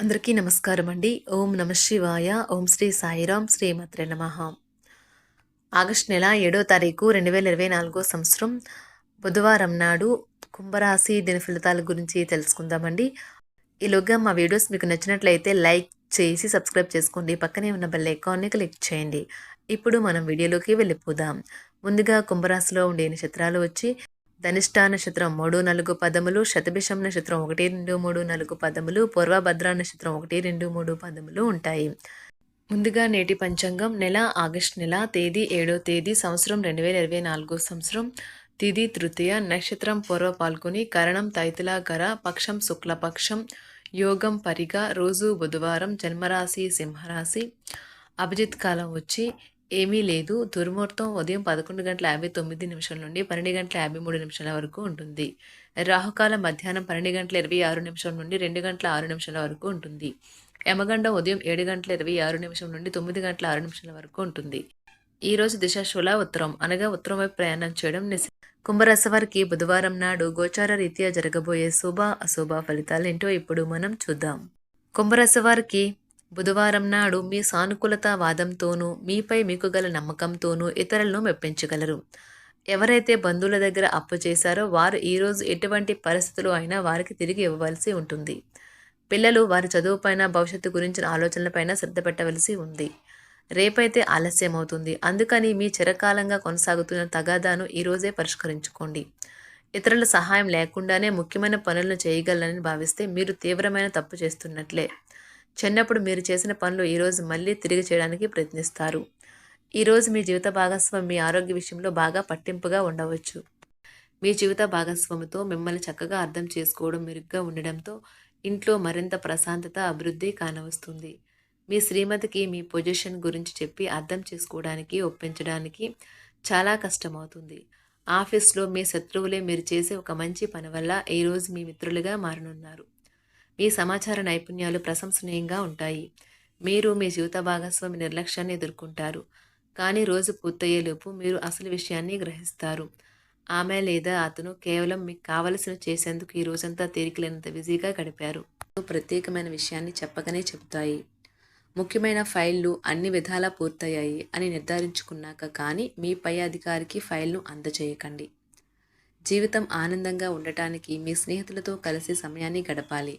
అందరికీ నమస్కారం అండి. ఓం నమ శివాయ. ఓం శ్రీ సాయిరాం శ్రీమత్రే నమ. ఆగస్ట్ నెల ఏడో తారీఖు రెండు వేల ఇరవై నాలుగో సంవత్సరం బుధవారం నాడు కుంభరాశి దిన ఫలితాల గురించి తెలుసుకుందామండి. ఈలోగా మా వీడియోస్ మీకు నచ్చినట్లయితే లైక్ చేసి సబ్స్క్రైబ్ చేసుకోండి. పక్కనే ఉన్న బెల్ ఐకాన్ని క్లిక్ చేయండి. ఇప్పుడు మనం వీడియోలోకి వెళ్ళిపోదాం. ముందుగా కుంభరాశిలో ఉండే నక్షత్రాలు వచ్చి ధనిష్ట నక్షత్రం మూడు నాలుగు పదములు శతభిషం నక్షత్రం ఒకటి రెండు మూడు నాలుగు పదములు పూర్వభద్ర నక్షత్రం ఒకటి రెండు మూడు పదములు ఉంటాయి. ముందుగా నేటి పంచాంగం నెల ఆగస్టు నెల తేదీ ఏడో తేదీ సంవత్సరం రెండు వేల ఇరవై నాలుగో సంవత్సరం తిది తృతీయ నక్షత్రం పూర్వ పాల్గొని కరణం తైతులాకర పక్షం శుక్లపక్షం యోగం పరిగ రోజు బుధవారం జన్మరాశి సింహరాశి అభిజిత్ కాలం వచ్చి ఏమీ లేదు. దుర్ముహూర్తం ఉదయం పదకొండు గంటల యాభై తొమ్మిది నిమిషాల నుండి పన్నెండు గంటల యాభై మూడు నిమిషాల వరకు ఉంటుంది. రాహుకాలం మధ్యాహ్నం పన్నెండు గంటల ఇరవై ఆరు నిమిషం నుండి రెండు గంటల ఆరు నిమిషాల వరకు ఉంటుంది. యమగండం ఉదయం ఏడు గంటల ఇరవై ఆరు నిమిషం నుండి తొమ్మిది గంటల ఆరు నిమిషాల వరకు ఉంటుంది. ఈ రోజు దిశ శుల ఉత్తరం. అనగా ఉత్తరం వైపు ప్రయాణం చేయడం నిశ కుంభరాశి వారికి బుధవారం నాడు గోచార రీత్యా జరగబోయే శుభ అశుభ ఫలితాలు ఏంటో ఇప్పుడు మనం చూద్దాం. కుంభరాశి వారికి బుధవారం నాడు మీ సానుకూలత వాదంతోనూ మీపై మీకు గల నమ్మకంతోనూ ఇతరులను మెప్పించగలరు. ఎవరైతే బంధువుల దగ్గర అప్పు చేశారో వారు ఈరోజు ఎటువంటి పరిస్థితులు అయినా వారికి తిరిగి ఇవ్వవలసి ఉంటుంది. పిల్లలు వారి చదువుపైన భవిష్యత్తు గురించిన ఆలోచనలపైన శ్రద్ధ పెట్టవలసి ఉంది. రేపైతే ఆలస్యం అవుతుంది. అందుకని మీ చిరకాలంగా కొనసాగుతున్న తగాదాను ఈరోజే పరిష్కరించుకోండి. ఇతరుల సహాయం లేకుండానే ముఖ్యమైన పనులను చేయగలరని భావిస్తే మీరు తీవ్రమైన తప్పు చేస్తున్నట్లే. చిన్నప్పుడు మీరు చేసిన పనులు ఈరోజు మళ్ళీ తిరిగి చేయడానికి ప్రయత్నిస్తారు. ఈరోజు మీ జీవిత భాగస్వామి మీ ఆరోగ్య విషయంలో బాగా పట్టింపుగా ఉండవచ్చు. మీ జీవిత భాగస్వామితో మిమ్మల్ని చక్కగా అర్థం చేసుకోవడం మెరుగ్గా ఉండడంతో ఇంట్లో మరింత ప్రశాంతత అభివృద్ధి కానవస్తుంది. మీ శ్రీమతికి మీ పొజిషన్ గురించి చెప్పి అర్థం చేసుకోవడానికి ఒప్పించడానికి చాలా కష్టమవుతుంది. ఆఫీస్లో మీ శత్రువులే మీరు చేసే ఒక మంచి పని వల్ల ఈరోజు మీ మిత్రులుగా మారనున్నారు. మీ సమాచార నైపుణ్యాలు ప్రశంసనీయంగా ఉంటాయి. మీరు మీ జీవిత భాగస్వామి నిర్లక్ష్యాన్ని ఎదుర్కొంటారు. కానీ రోజు పూర్తయ్యేలోపు మీరు అసలు విషయాన్ని గ్రహిస్తారు. ఆమె లేదా అతను కేవలం మీకు కావలసిన చేసేందుకు ఈ రోజంతా తీరికలేనంత బిజీగా గడిపారు. ప్రత్యేకమైన విషయాన్ని చెప్పగానే చెబుతాయి. ముఖ్యమైన ఫైళ్ళు అన్ని విధాలా పూర్తయ్యాయి అని నిర్ధారించుకున్నాక కానీ మీ పై అధికారికి ఫైల్ను అందజేయకండి. జీవితం ఆనందంగా ఉండటానికి మీ స్నేహితులతో కలిసి సమయాన్ని గడపాలి.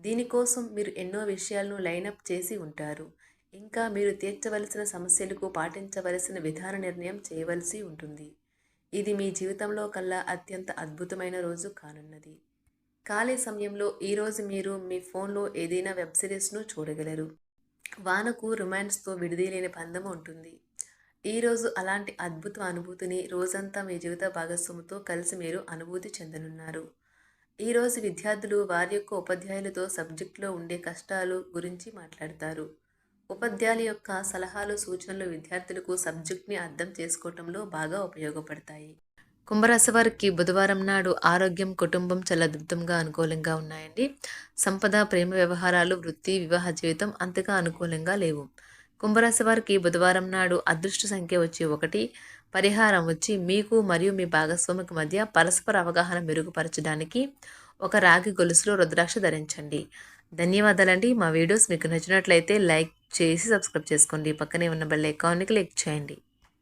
దీనికోసం మీరు ఎన్నో విషయాలను లైనప్ చేసి ఉంటారు. ఇంకా మీరు తీర్చవలసిన సమస్యలకు పాటించవలసిన విధాన నిర్ణయం చేయవలసి ఉంటుంది. ఇది మీ జీవితంలో కల్లా అత్యంత అద్భుతమైన రోజు కానున్నది. ఖాళీ సమయంలో ఈరోజు మీరు మీ ఫోన్లో ఏదైనా వెబ్ సిరీస్ను చూడగలరు. వానకు రొమాన్స్తో విడిదీలేని బంధం ఉంటుంది. ఈరోజు అలాంటి అద్భుత అనుభూతిని రోజంతా మీ జీవిత భాగస్వామితో కలిసి మీరు అనుభూతి చెందనున్నారు. ఈరోజు విద్యార్థులు వారి యొక్క ఉపాధ్యాయులతో సబ్జెక్టులో ఉండే కష్టాలు గురించి మాట్లాడతారు. ఉపాధ్యాయుల యొక్క సలహాలు సూచనలు విద్యార్థులకు సబ్జెక్ట్ని అర్థం చేసుకోవటంలో బాగా ఉపయోగపడతాయి. కుంభరాశి వారికి బుధవారం నాడు ఆరోగ్యం కుటుంబం చాలా అద్భుతంగా అనుకూలంగా ఉన్నాయండి. సంపద ప్రేమ వ్యవహారాలు వృత్తి వివాహ జీవితం అంతగా అనుకూలంగా లేవు. కుంభరాశి వారికి బుధవారం నాడు అదృష్ట సంఖ్య వచ్చి ఒకటి. పరిహారం వచ్చి మీకు మరియు మీ భాగస్వామికి మధ్య పరస్పర అవగాహన మెరుగుపరచడానికి ఒక రాగి గొలుసులో రుద్రాక్ష ధరించండి. ధన్యవాదాలండి. మా వీడియోస్ మీకు నచ్చినట్లయితే లైక్ చేసి సబ్స్క్రైబ్ చేసుకోండి. పక్కనే ఉన్న బెల్ ఐకాన్ని క్లిక్ చేయండి.